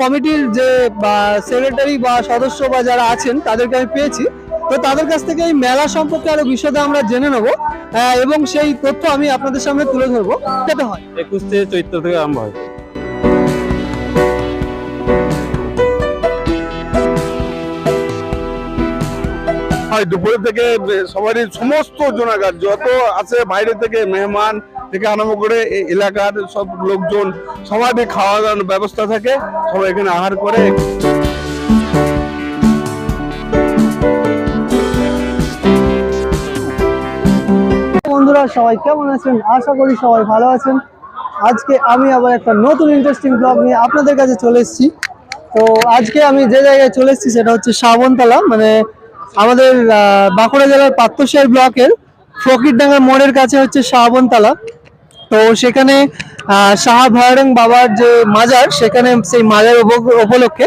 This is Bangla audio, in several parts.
কমিটির যে সেক্রেটারি বা সদস্য বা যারা আছেন তাদেরকে আমি পেয়েছি। তো তাদের কাছ থেকে এই মেলা সম্পর্কে আরও বিশদে আমরা জেনে নেব। এবং সেই তথ্য আমি আপনাদের সামনে তুলে ধরবো। যেতে হয়। একুশ থেকে চৈত্র থেকে আরম্ভ হয়। হয় দুপুরে থেকে সবারই সমস্ত জোনাগার যত আছে বাইরে থেকে মেহমান থেকে আরম্ভ করে এলাকার সব লোকজন, সবারই খাওয়া দাওয়ার ব্যবস্থা থাকে, সবাই এখানে আহার করে। বন্ধুরা, সবাই কেমন আছেন? আশা করি সবাই ভালো আছেন। আজকে আমি আবার একটা নতুন ইন্টারেস্টিং ব্লগ নিয়ে আপনাদের কাছে চলে এসেছি। তো আজকে আমি যে জায়গায় চলে এসেছি সেটা হচ্ছে শ্রাবণতলা মানে আমাদের বাঁকুড়া জেলার পাত্রসাহের ব্লকের ফকিরডাঙ্গা মোড়ের কাছে হচ্ছে শ্রাবণতলা। তো সেখানে শাহ ভয়ারং বাবার যে মাজার, সেখানে সেই মাজার উপ- উপলক্ষে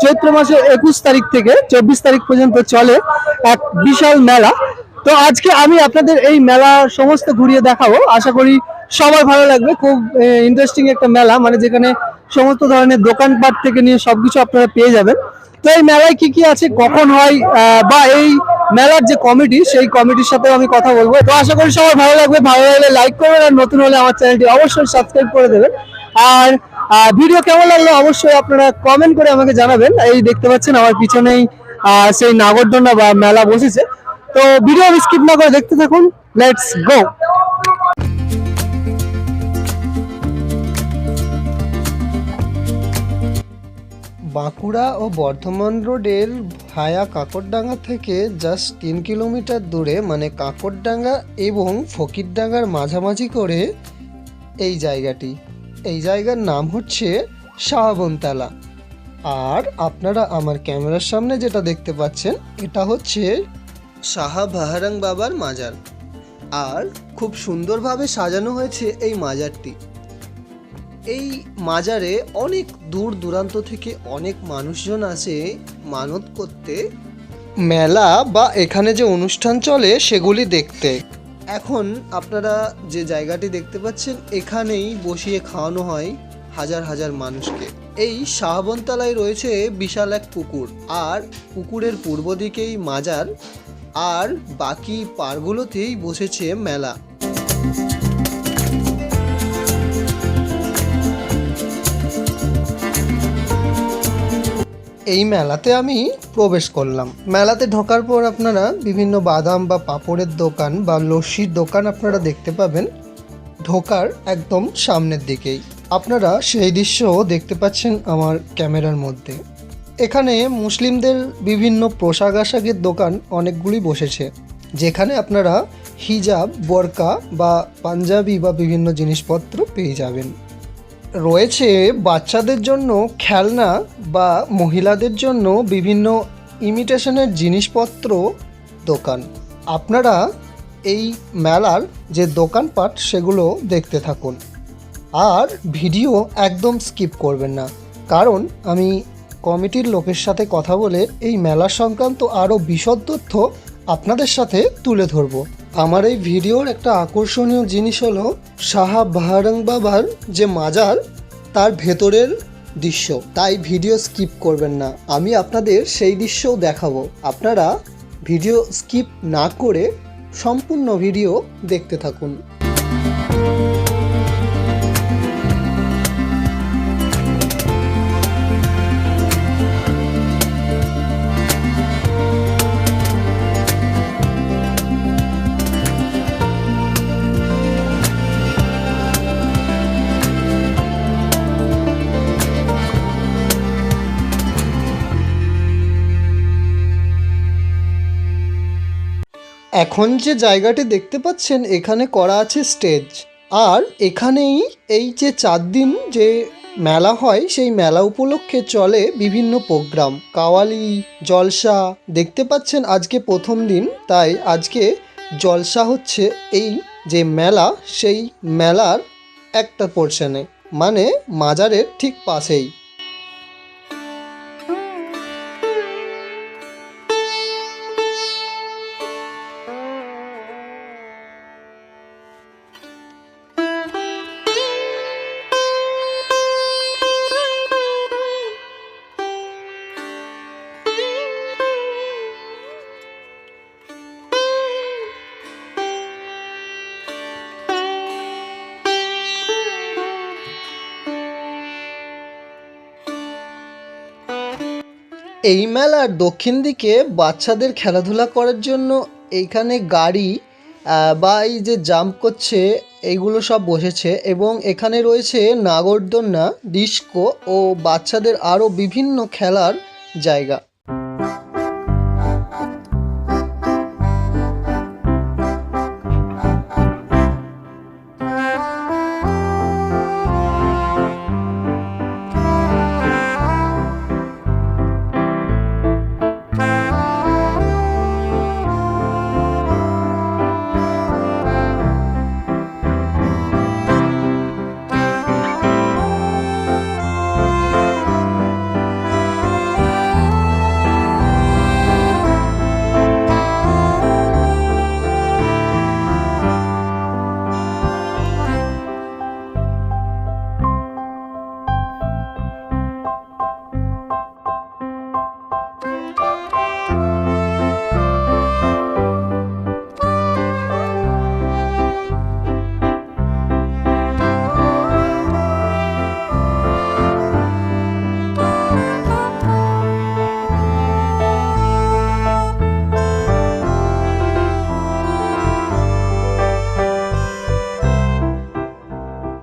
চৈত্র মাসের একুশ তারিখ থেকে চব্বিশ তারিখ পর্যন্ত চলে এক বিশাল মেলা। তো আজকে আমি আপনাদের এই মেলা সমস্ত ঘুরিয়ে দেখাবো। আশা করি সবার ভালো লাগবে। খুব ইন্টারেস্টিং একটা মেলা। মানে যেখানে সমস্ত ধরনের দোকানপাট থেকে নিয়ে সবকিছু আপনারা পেয়ে যাবেন। তো এই মেলায় কি কি আছে, কখন হয় বা এই মেলার যে কমিটি সেই কমিটির সাথে আমি কথা বলব। তো আশা করি সবার ভালো লাগবে, ভালো লাগলে লাইক করবেন আর নতুন হলে আমার চ্যানেলটি অবশ্যই সাবস্ক্রাইব করে দেবেন। আর ভিডিও কেমন লাগল অবশ্যই আপনারা কমেন্ট করে আমাকে জানাবেন। এই দেখতে পাচ্ছেন আমার পিছনেই সেই নাগরদোলনা বা মেলা বসেছে। তো ভিডিও স্কিপ না করে দেখতে থাকুন লেটস গো বাঁকুড়া ও বর্ধমান রোডের ভায়া কাকরডাঙ্গা থেকে জাস্ট তিন কিলোমিটার দূরে মানে কাকরডাঙ্গা এবং ফকিরডাঙ্গার মাঝামাঝি করে এই জায়গাটি। এই জায়গার নাম হচ্ছে শাহবনতলা। আর আপনারা আমার ক্যামেরার সামনে যেটা দেখতে পাচ্ছেন, এটা হচ্ছে শাহ বাহারাং বাবার মাজার। আর খুব সুন্দরভাবে সাজানো হয়েছে এই মাজারটি। এই মাজারে অনেক দূর দূরান্ত থেকে অনেক মানুষজন আসে মানত করতে। মেলা বা এখানে যে অনুষ্ঠান চলে সেগুলি দেখতে। এখন আপনারা যে জায়গাটি দেখতে পাচ্ছেন, এখানেই বসিয়ে খাওয়ানো হয় হাজার হাজার মানুষকে। এই শাহবনতলায় রয়েছে বিশাল এক পুকুর। আর পুকুরের পূর্ব দিকেই মাজার। আর বাকি পারগুলোতেই বসেছে মেলা। এই মেলাতে আমি প্রবেশ করলাম। মেলাতে ঢোকার পর আপনারা বিভিন্ন বাদাম বা পাপড়ের দোকান বা লস্যির দোকান আপনারা দেখতে পাবেন, ঢোকার একদম সামনের দিকেই। আপনারা সেই দৃশ্যও দেখতে পাচ্ছেন আমার ক্যামেরার মধ্যে। এখানে মুসলিমদের বিভিন্ন পোশাক আশাকের দোকান অনেকগুলি বসেছে, যেখানে আপনারা হিজাব, বোরকা বা পাঞ্জাবি বা বিভিন্ন জিনিসপত্র পেয়ে যাবেন। রয়েছে বাচ্চাদের জন্য খেলনা বা মহিলাদের জন্য বিভিন্ন ইমিটেশনের জিনিসপত্র দোকান। আপনারা এই মেলার যে দোকানপাট সেগুলো দেখতে থাকুন। আর ভিডিও একদম স্কিপ করবেন না। কারণ আমি কমিটির লোকের সাথে কথা বলে এই মেলা সংক্রান্ত আরও বিশদ তথ্য আপনাদের সাথে তুলে ধরবো। আমার এই ভিডিওর একটা আকর্ষণীয় জিনিস হলো শাহা বাহারং বাবার যে মাজার, তার ভেতরের দৃশ্য। তাই ভিডিও স্কিপ করবেন না। আমি আপনাদের সেই দৃশ্যও দেখাবো। আপনারা ভিডিও স্কিপ না করে সম্পূর্ণ ভিডিও দেখতে থাকুন। এখন যে জায়গাটি দেখতে পাচ্ছেন, এখানে করা আছে স্টেজ। আর এখানেই এই যে চার দিন যে মেলা হয়, সেই মেলা উপলক্ষে চলে বিভিন্ন প্রোগ্রাম। কাওয়ালি, জলসা, দেখতে পাচ্ছেন আজকে প্রথম দিন, তাই আজকে জলসা হচ্ছে এই যে মেলা, সেই মেলার একটা পোর্শনে মানে মাজারের ঠিক পাশেই। এই মেলার দক্ষিণ দিকে বাচ্চাদের খেলাধুলা করার জন্য এইখানে গাড়ি বা এই যে জাম্প করছে, এইগুলো সব বসেছে এবং এখানে রয়েছে নাগরদোলনা, ডিস্কো ও বাচ্চাদের আরও বিভিন্ন খেলার জায়গা।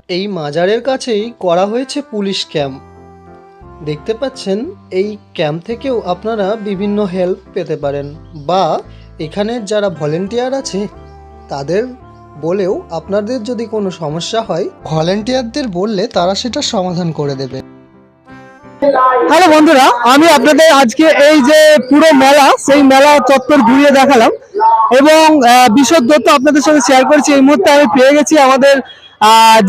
এই মাজারের কাছেই করা হয়েছে পুলিশ ক্যাম্প। দেখতে পাচ্ছেন, এই ক্যাম্প থেকেও আপনারা বিভিন্ন হেল্প পেতে পারেন বা এখানের যারা ভলেন্টিয়ার আছে, তাদের বলেও আপনাদের যদি কোনো সমস্যা হয়, ভলেন্টিয়ারদের বললে তারা সেটা সমাধান করে দেবে। হ্যালো বন্ধুরা, আমি আপনাদের আজকে এই যে পুরো মেলা, সেই মেলা চত্বর ঘুরিয়ে দেখালাম এবং বিশদ তথ্য আপনাদের সঙ্গে শেয়ার করেছি, এই মুহূর্তে আমি পেয়ে গেছি আমাদের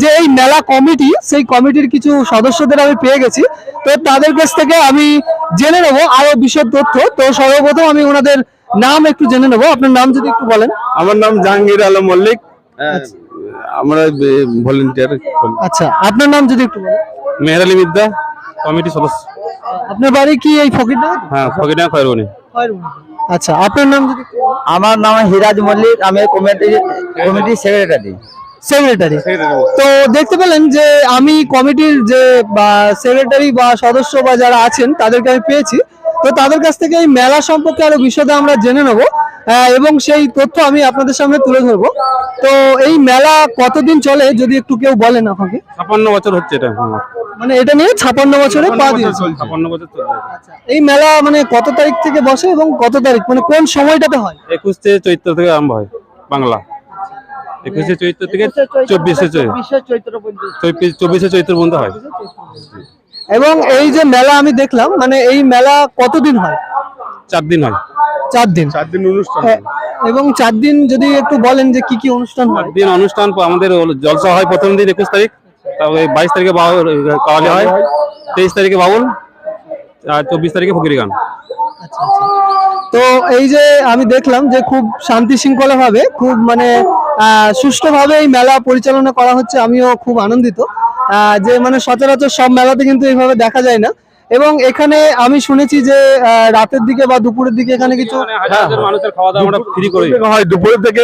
যে এই মেলা কমিটি সেই কমিটির কিছু সদস্যদের আমি পেয়ে গেছি। তো তাদের কাছ থেকে আমি জেনে নেব আরও বিশদ তথ্য। তো সর্বপ্রথম আমি ওনাদের নাম একটু জেনে নেব। আপনার নাম যদি একটু বলেন। আমার নাম জাহাঙ্গীর আলম মল্লিক। আমরা ভলেন্টিয়ার আচ্ছা আপনার নাম যদি একটু বলেন। মেহের আলী মিদ্দা কমিটি সদস্য। আপনার বাড়ি কি এই ফকিরটা হ্যাঁ ফকিনা খয়রবনি। আচ্ছা আপনার নাম যদি আমার নাম হিরাজ মল্লিক। আমি কমিটি কমিটি সেক্রেটারি সেক্রেটারি তো দেখতে পেলেন যে আমি কমিটির যে সেক্রেটারি বা সদস্য বা যারা আছেন তাদেরকে আমি পেয়েছি। তো তাদের কাছ থেকে এই মেলা সম্পর্কে আরও বিশদে আমরা জেনে নেব এবং সেই তথ্য আমি আপনাদের সামনে তুলে ধরবো। তো এই মেলা কতদিন চলে যদি একটু কেউ বলেন আমাকে? ছাপান্ন বছর হচ্ছে এটা মানে এটা নিয়ে ছাপান্ন বছরে পা ছাপান্ন বছর এই মেলা মানে কত তারিখ থেকে বসে এবং কত তারিখ? মানে কোন সময়টাতে হয়? একুশে চৈত্র থেকে আরম্ভ হয় বাংলা। একুশে চৈত্র থেকে চব্বিশে চৈত্র। চব্বিশে চৈত্র পর্যন্ত। হয়। এবং এই যে মেলা আমি দেখলাম মানে এই মেলা কতদিন হয়? চার দিন হয়। চার দিন। চার দিন অনুষ্ঠান হ্যাঁ, এবং চার দিন যদি একটু বলেন যে কি কি অনুষ্ঠান হয়? দিন অনুষ্ঠান আমাদের জলসা হয় প্রথম দিন একুশ তারিখ তারপরে বাইশ তারিখে বাউল কাওয়ালি হয় তেইশ তারিখে বাউল আর চব্বিশ তারিখে ফকির গান। আচ্ছা, আচ্ছা। তো এই যে আমি দেখলাম যে খুব শান্তি শৃঙ্খলা ভাবে খুব মানে সুষ্ঠুভাবে এই মেলা পরিচালনা করা হচ্ছে আমিও খুব আনন্দিত। আহ, যে মানে সচরাচর সব মেলাতে কিন্তু এইভাবে দেখা যায় না। এবং এখানে আমি শুনেছি যে আহ, রাতের দিকে বা দুপুরের দিকে এখানে কিছু মানে হাজার হাজার মানুষের খাওয়া দাওয়া আমরা ফ্রি করি। হয় দুপুর থেকে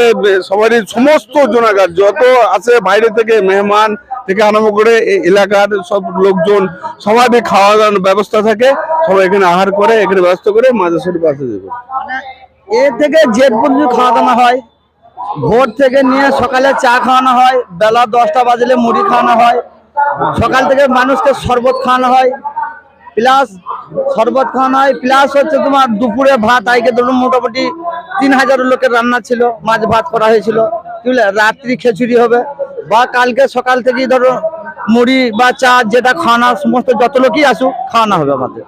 সবারই সমস্ত জোনাগার যত আছে বাইরে থেকে মেহমান থেকে আরম্ভ করে এলাকার সব লোকজন সবারই খাওয়া দাওয়ার ব্যবস্থা থাকে। সবাই এখানে আহার করে এখানে ব্যবস্থা করে মাঝে শরীফ আসে যাবে এ থেকে জেট পর্যন্ত খাওয়া দাওয়া হয়। ভোর থেকে নিয়ে সকালে চা খাওয়ানো হয়, বেলা দশটা বাজলে মুড়ি খাওয়ানো হয়, সকাল থেকে মানুষকে শরবত খাওয়ানো হয়, প্লাস শরবত খাওয়ানো হয়, প্লাস হচ্ছে তোমার দুপুরে ভাত আইকে ধরুন মোটামুটি তিন হাজার লোকের রান্না ছিল, মাছ ভাত করা হয়েছিল বুঝলে রাত্রি খিচুড়ি হবে, বা কালকে সকাল থেকেই ধরো মুড়ি বা চা যেটা খাওয়ানো সমস্ত যত লোকই আসুক, খাওয়ানো হবে আমাদের।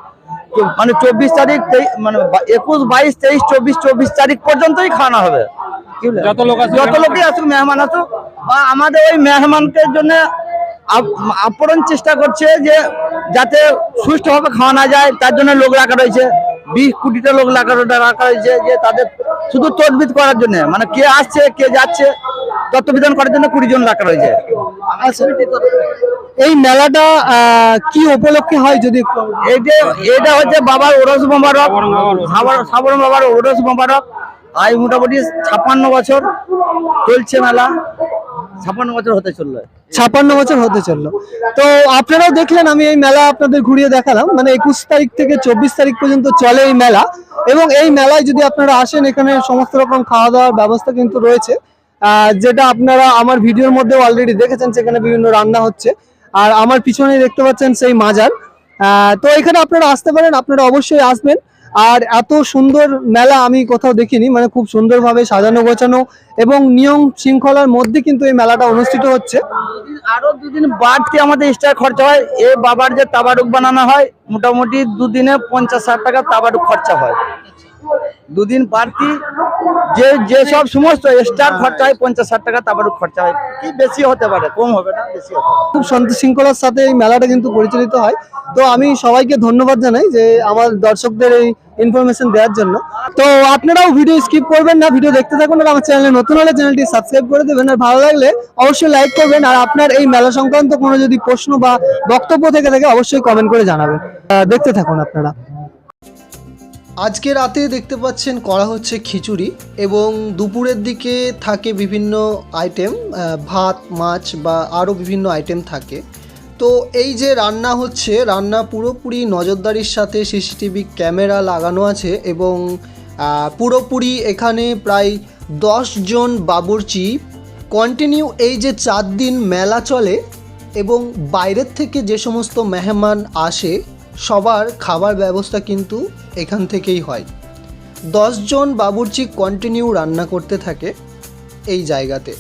মানে চব্বিশ তারিখ মানে একুশ বাইশ তেইশ চব্বিশ চব্বিশ তারিখ পর্যন্তই খাওয়ানো হবে। যত লোক যত লোকই আসুক মেহমান আসুক বা আমাদের ওই মেহমানকে জন্য আপ- আপ্রাণ চেষ্টা করছে যে যাতে সুস্থভাবে খাওয়ানো যায় তার জন্য লোক রাখা রয়েছে। বিশ কোটিটা লোক রাখা রাখা হয়েছে যে তাদের শুধু তদবিদ করার জন্য। মানে কে আসছে কে যাচ্ছে তত্ত্ববিধান করার জন্য কুড়ি জন রাখা রয়েছে এই মেলাটা আহ, কি উপলক্ষে হয় যদি এইটা এটা হচ্ছে বাবার ওরস মোবারক। সাবর- বাবার ওরস মোবারক। আজ মোটামুটি ছাপ্পান্ন বছর চলছে মেলা। ছাপ্পান্ন বছর হতে চলল। ছাপ্পান্ন বছর হতে চলল। তো আপনারাও দেখলেন, আমি এই মেলা আপনাদের ঘুরিয়ে দেখালাম। মানে একুশ তারিখ থেকে চব্বিশ তারিখ পর্যন্ত চলে এই মেলা। এবং এই মেলায় যদি আপনারা আসেন, এখানে সমস্ত রকম খাওয়া দাওয়ার ব্যবস্থা কিন্তু রয়েছে। যেটা আপনারা আমার ভিডিওর মধ্যে অলরেডি দেখেছেন, সেখানে বিভিন্ন রান্না হচ্ছে। আর আমার পিছনে দেখতে পাচ্ছেন সেই মাজার। তো এখানে আপনারা আসতে পারেন, আপনারা অবশ্যই আসবেন। আর এত সুন্দর মেলা আমি কোথাও দেখিনি মানে খুব সুন্দরভাবে সাজানো গোছানো এবং নিয়ম শৃঙ্খলার মধ্যে কিন্তু এই মেলাটা অনুষ্ঠিত হচ্ছে। আরও দুদিন বাড়তি আমাদের এক্সট্রা খরচা হয়, এ বাবার যে তাবাডুক বানানো হয়, মোটামুটি দুদিনে পঞ্চাশ ষাট টাকা তাবাডুক খরচা হয়। দুদিন বাড়তি, যে যে সব সমস্ত এক্সট্রা খরচা হয়, পঞ্চাশ ষাট টাকা তাবারুক খরচা হয়। কি বেশি হতে পারে? কম হবে না, বেশি পারে। খুব শান্তি শৃঙ্খলার সাথে এই মেলাটা কিন্তু পরিচালিত হয়। তো আমি সবাইকে ধন্যবাদ জানাই যে আমার দর্শকদের এই ইনফরমেশন দেওয়ার জন্য। তো আপনারাও ভিডিও স্কিপ করবেন না ভিডিও দেখতে থাকুন আর আমার চ্যানেলে নতুন হলে চ্যানেলটি সাবস্ক্রাইব করে দেবেন। আর ভালো লাগলে অবশ্যই লাইক করবেন আর আপনার এই মেলা সংক্রান্ত কোনো যদি প্রশ্ন বা বক্তব্য থেকে থাকে, অবশ্যই কমেন্ট করে জানাবেন। দেখতে থাকুন আপনারা। আজকে রাতে দেখতে পাচ্ছেন করা হচ্ছে খিচুড়ি এবং দুপুরের দিকে থাকে বিভিন্ন আইটেম ভাত, মাছ বা আরও বিভিন্ন আইটেম থাকে। তো এই যে রান্না হচ্ছে, রান্না পুরোপুরি নজরদারির সাথে সিসিটিভি ক্যামেরা লাগানো আছে এবং পুরোপুরি এখানে প্রায় জন বাবুর্চি কন্টিনিউ এই যে চার দিন মেলা চলে এবং বাইরের থেকে যে সমস্ত মেহমান আসে সবার খাবার ব্যবস্থা কিন্তু এখান থেকেই হয়। দশজন বাবুর্চি কন্টিনিউ রান্না করতে থাকে এই জায়গাতে।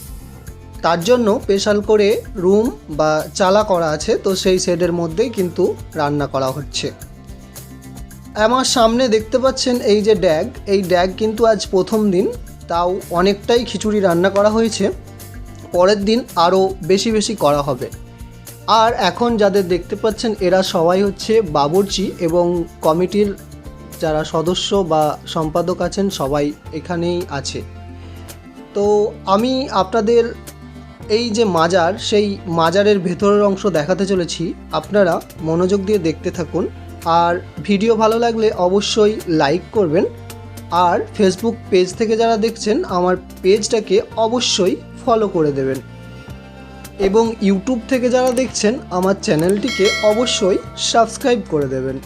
তার জন্য স্পেশাল করে রুম বা চালা করা আছে, তো সেই শেডের মধ্যেই কিন্তু রান্না করা হচ্ছে। আমার সামনে দেখতে পাচ্ছেন এই যে ড্যাগ, এই ড্যাগ কিন্তু আজ প্রথম দিন, তাও অনেকটাই খিচুড়ি রান্না করা হয়েছে। পরের দিন আরও বেশি বেশি করা হবে। আর এখন যাদের দেখতে পাচ্ছেন, এরা সবাই হচ্ছে বাবুর্চি এবং কমিটির যারা সদস্য বা সম্পাদক আছেন, সবাই এখানেই আছে। তো আমি আপনাদের এই যে মাজার, সেই মাজারের ভেতরের অংশ দেখাতে চলেছি। আপনারা মনোযোগ দিয়ে দেখতে থাকুন। আর ভিডিও ভালো লাগলে অবশ্যই লাইক করবেন। আর ফেসবুক পেজ থেকে যারা দেখছেন, আমার পেজটাকে অবশ্যই ফলো করে দেবেন। এবং ইউটিউব থেকে যারা দেখছেন, আমার চ্যানেলটিকে অবশ্যই সাবস্ক্রাইব করে দেবেন।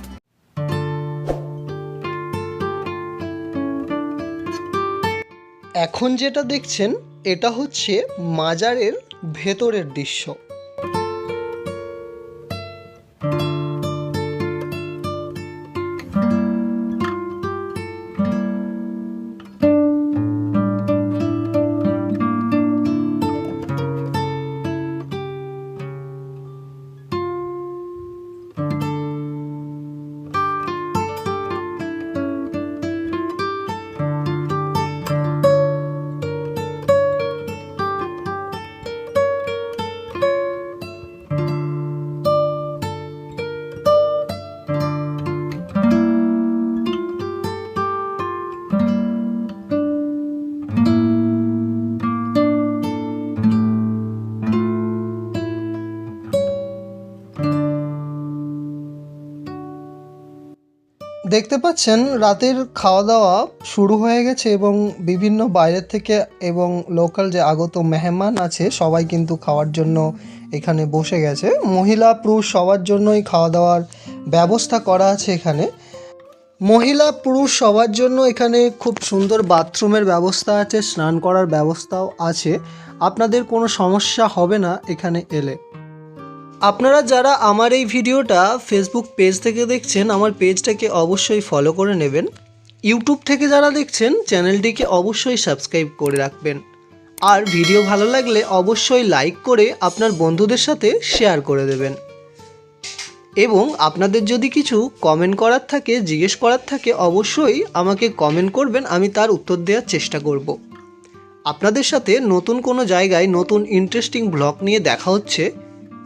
এখন যেটা দেখছেন, এটা হচ্ছে মাজারের ভেতরের দৃশ্য। দেখতে পাচ্ছেন, রাতের খাওয়া দাওয়া শুরু হয়ে গেছে এবং বিভিন্ন বাইরের থেকে এবং লোকাল যে আগত মেহমান আছে, সবাই কিন্তু খাওয়ার জন্য এখানে বসে গেছে। মহিলা, পুরুষ সবার জন্যই খাওয়া দাওয়ার ব্যবস্থা করা আছে এখানে। মহিলা, পুরুষ সবার জন্য এখানে খুব সুন্দর বাথরুমের ব্যবস্থা আছে, স্নান করার ব্যবস্থাও আছে। আপনাদের কোনো সমস্যা হবে না এখানে এলে। আপনারা যারা আমার এই ভিডিওটা ফেসবুক পেজ থেকে দেখছেন, আমার পেজটাকে অবশ্যই ফলো করে নেবেন। ইউটিউব থেকে যারা দেখছেন চ্যানেলটিকে অবশ্যই সাবস্ক্রাইব করে রাখবেন। আর ভিডিও ভালো লাগলে অবশ্যই লাইক করে আপনার বন্ধুদের সাথে শেয়ার করে দেবেন। এবং আপনাদের যদি কিছু কমেন্ট করার থাকে, জিজ্ঞেস করার থাকে, অবশ্যই আমাকে কমেন্ট করবেন, আমি তার উত্তর দেওয়ার চেষ্টা করব। আপনাদের সাথে নতুন কোনো জায়গায় নতুন ইন্টারেস্টিং ব্লগ নিয়ে দেখা হচ্ছে